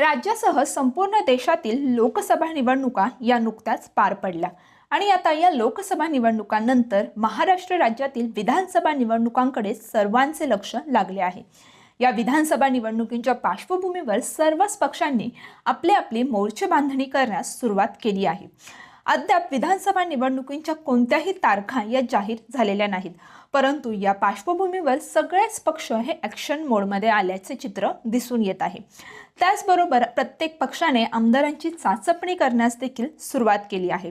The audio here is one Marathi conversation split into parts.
राज्यासह संपूर्ण देशातील लोकसभा निवडणुका या नुकत्याच पार पडल्या. आणि आता या लोकसभा निवडणुकांनंतर महाराष्ट्र राज्यातील विधानसभा निवडणुकांकडे सर्वांचे लक्ष लागले आहे. या विधानसभा निवडणुकींच्या पार्श्वभूमीवर सर्वच पक्षांनी आपले आपली मोर्चे बांधणी करण्यास सुरुवात केली आहे. अद्याप विधानसभा निवडणुकींच्या कोणत्याही तारखा या जाहीर झालेल्या नाहीत. परंतु या पार्श्वभूमीवर सगळेच पक्ष हे ॲक्शन मोडमध्ये आल्याचे चित्र दिसून येत आहे. त्याचबरोबर प्रत्येक पक्षाने आमदारांची चाचपणी करण्यास देखील सुरुवात केली आहे.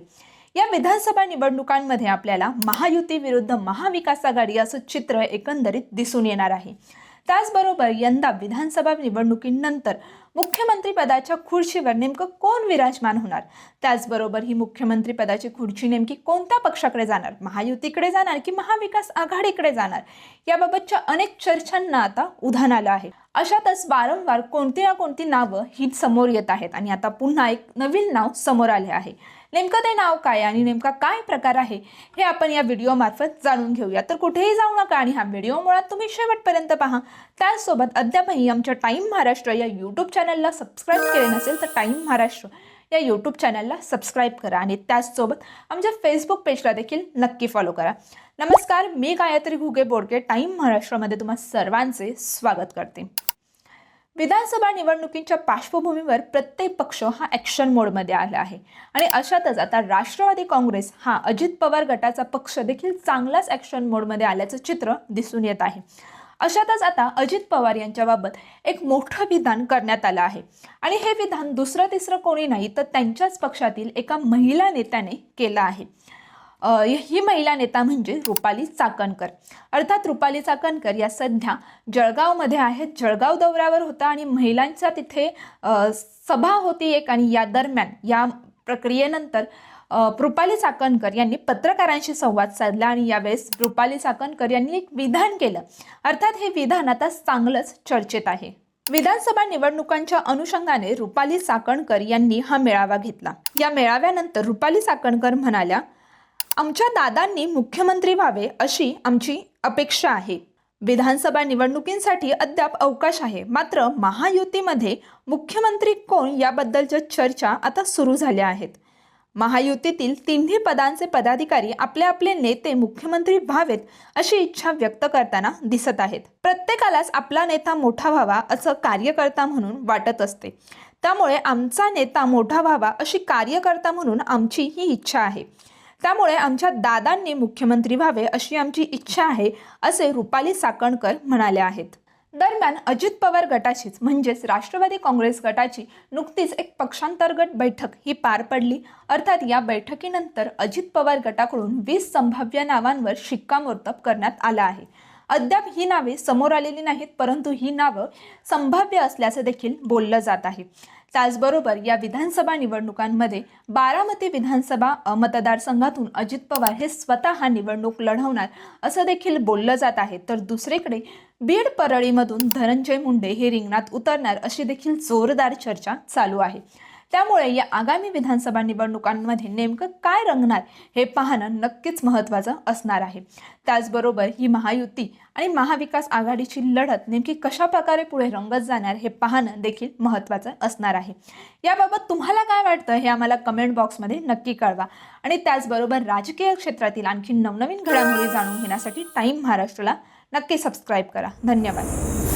या विधानसभा निवडणुकांमध्ये आपल्याला महायुती विरुद्ध महाविकास आघाडी असं चित्र एकंदरीत दिसून येणार आहे. त्याचबरोबर यंदा विधानसभा निवडणुकीनंतर मुख्यमंत्रीपदाच्या खुर्चीवर नेमकं कोण विराजमान होणार? त्याचबरोबर ही मुख्यमंत्रीपदाची खुर्ची नेमकी कोणत्या पक्षाकडे जाणार? महायुतीकडे जाणार की महाविकास आघाडीकडे जाणार? याबाबतच्या अनेक चर्चांना आता उधाण आलं आहे. अशातच वारंवार कोणती ना कोणती नावं ही समोर येत आहेत. आणि आता पुन्हा एक नवीन नाव समोर आले आहे. नेमकं ते नाव काय आणि नेमका काय प्रकार आहे हे आपण या व्हिडिओमार्फत जाणून घेऊया. तर कुठेही जाऊ नका आणि हा व्हिडिओ मुळात तुम्ही शेवटपर्यंत पहा. त्याचसोबत अद्यापही आमच्या टाईम महाराष्ट्र या यूट्यूब चॅनलला सबस्क्राईब केले नसेल तर टाईम महाराष्ट्र या यूट्यूब चॅनलला सबस्क्राईब करा आणि त्याचसोबत आमच्या फेसबुक पेजला देखील नक्की फॉलो करा. नमस्कार मी गायत्री घुगे बोडके टाईम महाराष्ट्रामध्ये तुम्हा सर्वांचे स्वागत करते. विधानसभा निवडणुकींच्या पार्श्वभूमीवर प्रत्येक पक्ष हा ॲक्शन मोडमध्ये आला आहे. आणि अशातच आता राष्ट्रवादी काँग्रेस हा अजित पवार गटाचा पक्ष देखील चांगलाच ॲक्शन मोडमध्ये आल्याचं चित्र दिसून येत आहे. अशातच आता अजित पवार यांच्याबाबत एक मोठं विधान करण्यात आलं आहे. आणि हे विधान दुसरं तिसरं कोणी नाही तर त्यांच्याच पक्षातील एका महिला नेत्याने केलं आहे. ही महिला नेता म्हणजे रुपाली चाकणकर. अर्थात रुपाली चाकणकर या सध्या जळगावमध्ये आहेत. जळगाव दौऱ्यावर होता आणि महिलांचा तिथे सभा होती एक आणि या दरम्यान या प्रक्रियेनंतर कृपाली रुपाली चाकणकर यांनी पत्रकारांशी संवाद साधला आणि यावेळेस रुपाली चाकणकर यांनी एक विधान केलं. अर्थात हे विधान आता चांगलंच चर्चेत आहे. विधानसभा निवडणुकांच्या अनुषंगाने रुपाली चाकणकर यांनी हा मेळावा घेतला. या मेळाव्यानंतर रुपाली चाकणकर म्हणाल्या आमच्या दादांनी मुख्यमंत्री व्हावे अशी आमची अपेक्षा आहे. विधानसभा निवडणुकींसाठी अद्याप अवकाश आहे. मात्र महायुतीमध्ये मुख्यमंत्री कोण याबद्दलच्या चर्चा आता सुरू झाल्या आहेत. महायुतीतील तिन्ही पदांचे पदाधिकारी आपले आपले नेते मुख्यमंत्री व्हावेत अशी इच्छा व्यक्त करताना दिसत आहेत. प्रत्येकालाच आपला नेता मोठा व्हावा असं कार्यकर्ता म्हणून वाटत असते. त्यामुळे आमचा नेता मोठा व्हावा अशी कार्यकर्ता म्हणून आमची ही इच्छा आहे. त्यामुळे आमच्या दादांनी मुख्यमंत्री व्हावे अशी आमची इच्छा आहे असे रुपाली साकणकर म्हणाले आहेत. दरम्यान अजित पवार गटाचीच म्हणजेच राष्ट्रवादी काँग्रेस गटाची नुकतीच एक पक्षांतर्गत बैठक ही पार पडली. अर्थात या बैठकीनंतर अजित पवार गटाकडून वीस संभाव्य नावांवर शिक्कामोर्तब करण्यात आलं आहे. अद्याप ही नावे समोर आलेली नाहीत परंतु ही नावं संभाव्य असल्याचं देखील बोललं जात आहे. त्याचबरोबर या विधानसभा निवडणुकांमध्ये बारामती विधानसभा मतदारसंघातून अजित पवार हे स्वतः निवडणूक लढवणार असं देखील बोललं जात आहे. तर दुसरीकडे बीड परळीमधून धनंजय मुंडे हे रिंगणात उतरणार अशी देखील जोरदार चर्चा चालू आहे. त्यामुळे या आगामी विधानसभा निवडणुकांमध्ये नेमकं काय रंगणार हे पाहणं नक्कीच महत्त्वाचं असणार आहे. त्याचबरोबर ही महायुती आणि महाविकास आघाडीची लढत नेमकी कशा प्रकारे पुढे रंगत जाणार हे पाहणं देखील महत्त्वाचं असणार आहे. याबाबत तुम्हाला काय वाटतं हे आम्हाला कमेंट बॉक्समध्ये नक्की कळवा. आणि त्याचबरोबर राजकीय क्षेत्रातील आणखी नवनवीन घडामोडी जाणून घेण्यासाठी टाईम महाराष्ट्राला नक्की सबस्क्राईब करा. धन्यवाद.